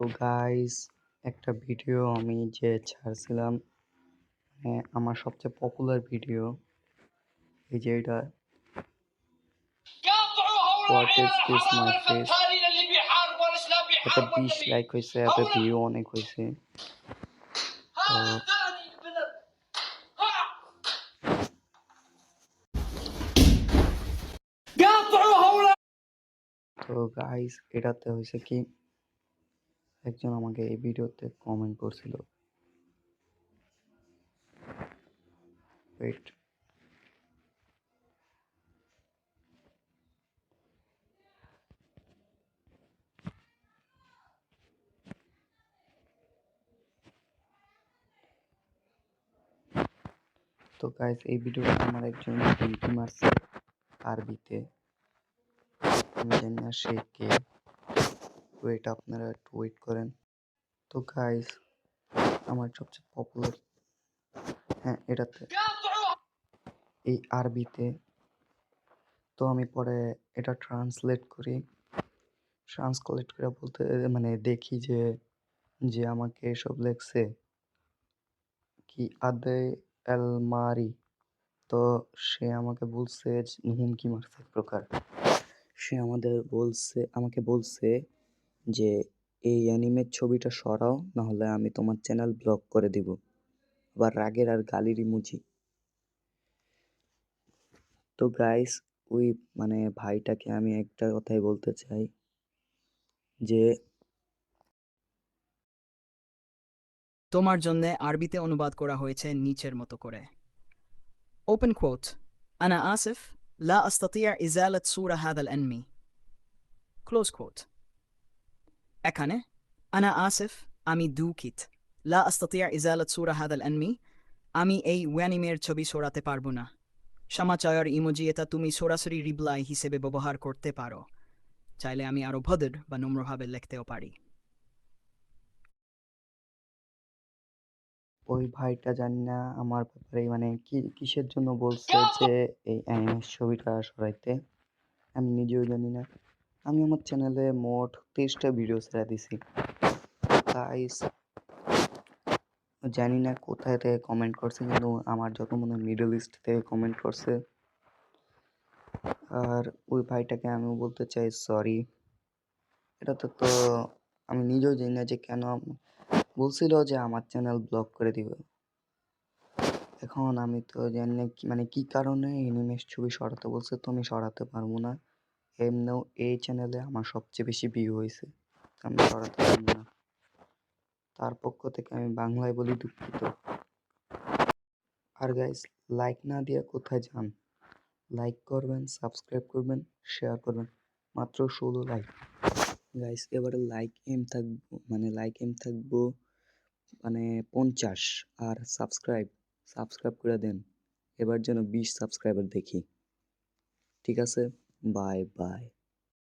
Guys একটা video আমি যে ছাড়ছিলাম মানে আমার সবচেয়ে পপুলার ভিডিও এই যে এটা? এতে বিশ লাইক হয়েছে এতে ভিউ অনেক হয়েছে তো তো গাইস এটাতে হয়েছে কি একজন আমাকে এই ভিডিওতে কমেন্ট করছিল। ওয়েট তো গাইস এই ভিডিওটা আমার একজন মারছে আরবিতে আমি জানি না সে কে। ওয়েট আপনারা একটু ওয়েট করেন। তো গাইস আমার সবচেয়ে পপুলার হ্যাঁ এটাতে এই আরবিতে। তো আমি পরে এটা ট্রান্সলেট করি। ট্রান্সলেট করে বলতে মানে দেখি যে যে আমাকে এসব লেখছে কি আদে এলমারি তো সে আমাকে বলছে হুমকি মারছে প্রকার। সে আমাদের বলছে, আমাকে বলছে যে এই অ্যানিমের ছবিটা সরাও, নাহলে আমি তোমার চ্যানেল ব্লক করে দিব। আবার রাগের আর গালির মুজি তো গাইস ওই মানে ভাইটাকে আমি একটা কথাই বলতে চাই যে তোমার জন্য আরবিতে অনুবাদ করা হয়েছে নিচের মতো করে। ওপেন কোট আনা আসিফ, লা আস্তাতিয়া ইজালাত সুরা হাদাল এনমি ক্লোজ কোট এখানে আনা আসিফ আমি দুঃখিত লা আস্তাতিয়া ইজালত সুরা হাদাল আনমি আমি এই ওয়ানিমের ছবি সরাতে পারব না সামাচয়ের ইমোজি এটা তুমি সরাসরি রিপ্লাই হিসেবে ব্যবহার করতে পারো চাইলে আমি আরও ভদ্র বা নম্রভাবে লিখতেও পারি ওই ভাইটা জানি না আমার ব্যাপারে মানে কি, কিসের জন্য বলছে যে এই ছবিটা সরাইতে? আমি নিজেও জানি না। আমি আমার চ্যানেলে মোট তেইশটা ভিডিও ছেড়ে দিছি। গাইস জানি না কোথায় থেকে কমেন্ট করছে, কিন্তু আমার যত মনে হয় মিডল ইস্ট থেকে কমেন্ট করছে। আর ওই ভাইটাকে আমি বলতে চাই সরি এটাতে তো আমি নিজেও জানি না যে কেন বলছিল যে আমার চ্যানেল ব্লক করে দিবে। এখন আমি তো জানি না মানে কি কারণে এনিমেস ছবি সরাতে বলছে, তো আমি সরাতে পারব না। এমনিও এই চ্যানেলে আমার সবচেয়ে বেশি ভিউ হয়েছে। আমি সরাতে পারব না। তার পক্ষ থেকে আমি বাংলায় বলি দুঃখিত। আর গাইস লাইক না দিয়ে কোথায় যান? লাইক করবেন সাবস্ক্রাইব করবেন শেয়ার করবেন। মাত্র ষোলো লাইক গাইস এবারে লাইক এম থাকব মানে লাইক এম থাকব মানে পঞ্চাশ। আর সাবস্ক্রাইব সাবস্ক্রাইব করে দেন। এবার যেন বিশ সাবস্ক্রাইবার দেখি। ঠিক আছে? bye-bye.